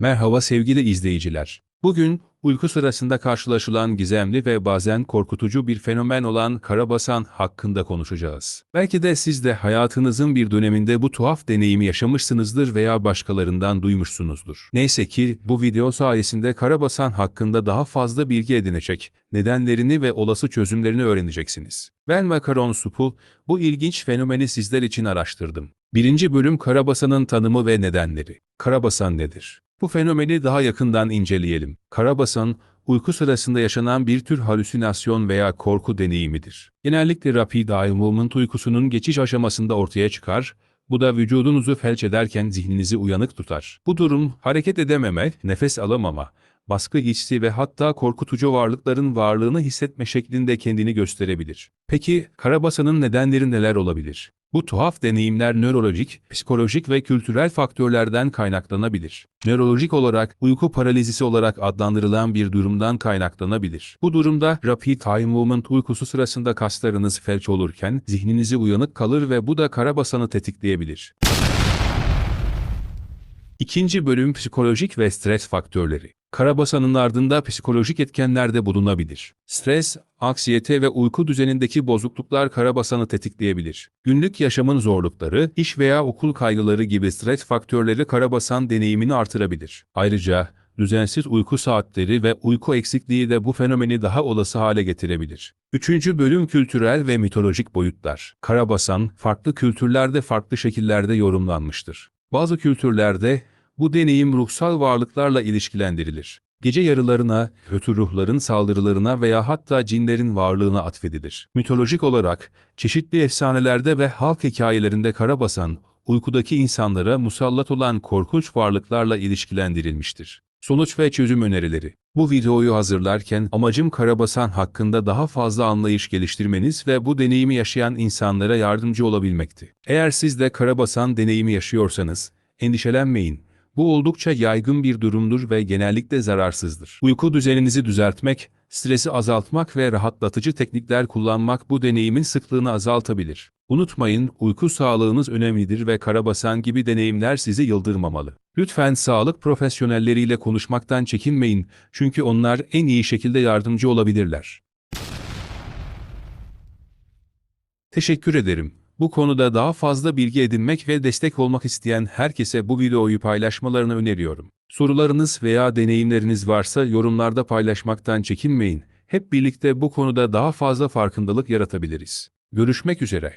Merhaba sevgili izleyiciler. Bugün uyku sırasında karşılaşılan gizemli ve bazen korkutucu bir fenomen olan karabasan hakkında konuşacağız. Belki de siz de hayatınızın bir döneminde bu tuhaf deneyimi yaşamışsınızdır veya başkalarından duymuşsunuzdur. Neyse ki bu video sayesinde karabasan hakkında daha fazla bilgi edinecek, nedenlerini ve olası çözümlerini öğreneceksiniz. Ben Makaron Supu, bu ilginç fenomeni sizler için araştırdım. Birinci bölüm Karabasan'ın tanımı ve nedenleri. Karabasan nedir? Bu fenomeni daha yakından inceleyelim. Karabasan, uyku sırasında yaşanan bir tür halüsinasyon veya korku deneyimidir. Genellikle rapid eye movement uykusunun geçiş aşamasında ortaya çıkar, bu da vücudunuzu felç ederken zihninizi uyanık tutar. Bu durum hareket edememe, nefes alamama, baskı hissi ve hatta korkutucu varlıkların varlığını hissetme şeklinde kendini gösterebilir. Peki Karabasan'ın nedenleri neler olabilir? Bu tuhaf deneyimler nörolojik, psikolojik ve kültürel faktörlerden kaynaklanabilir. Nörolojik olarak uyku paralizisi olarak adlandırılan bir durumdan kaynaklanabilir. Bu durumda rapid eye movement uykusu sırasında kaslarınız felç olurken zihninizi uyanık kalır ve bu da karabasanı tetikleyebilir. İkinci bölüm psikolojik ve stres faktörleri. Karabasanın ardında psikolojik etkenler de bulunabilir. Stres, aksiyete ve uyku düzenindeki bozukluklar karabasanı tetikleyebilir. Günlük yaşamın zorlukları, iş veya okul kaygıları gibi stres faktörleri karabasan deneyimini artırabilir. Ayrıca düzensiz uyku saatleri ve uyku eksikliği de bu fenomeni daha olası hale getirebilir. Üçüncü bölüm kültürel ve mitolojik boyutlar. Karabasan, farklı kültürlerde farklı şekillerde yorumlanmıştır. Bazı kültürlerde bu deneyim ruhsal varlıklarla ilişkilendirilir. Gece yarılarına, kötü ruhların saldırılarına veya hatta cinlerin varlığına atfedilir. Mitolojik olarak, çeşitli efsanelerde ve halk hikayelerinde karabasan, uykudaki insanlara musallat olan korkunç varlıklarla ilişkilendirilmiştir. Sonuç ve çözüm önerileri. Bu videoyu hazırlarken amacım Karabasan hakkında daha fazla anlayış geliştirmeniz ve bu deneyimi yaşayan insanlara yardımcı olabilmekti. Eğer siz de Karabasan deneyimi yaşıyorsanız, endişelenmeyin. Bu oldukça yaygın bir durumdur ve genellikle zararsızdır. Uyku düzeninizi düzeltmek, stresi azaltmak ve rahatlatıcı teknikler kullanmak bu deneyimin sıklığını azaltabilir. Unutmayın, uyku sağlığınız önemlidir ve karabasan gibi deneyimler sizi yıldırmamalı. Lütfen sağlık profesyonelleriyle konuşmaktan çekinmeyin çünkü onlar en iyi şekilde yardımcı olabilirler. Teşekkür ederim. Bu konuda daha fazla bilgi edinmek ve destek olmak isteyen herkese bu videoyu paylaşmalarını öneriyorum. Sorularınız veya deneyimleriniz varsa yorumlarda paylaşmaktan çekinmeyin. Hep birlikte bu konuda daha fazla farkındalık yaratabiliriz. Görüşmek üzere.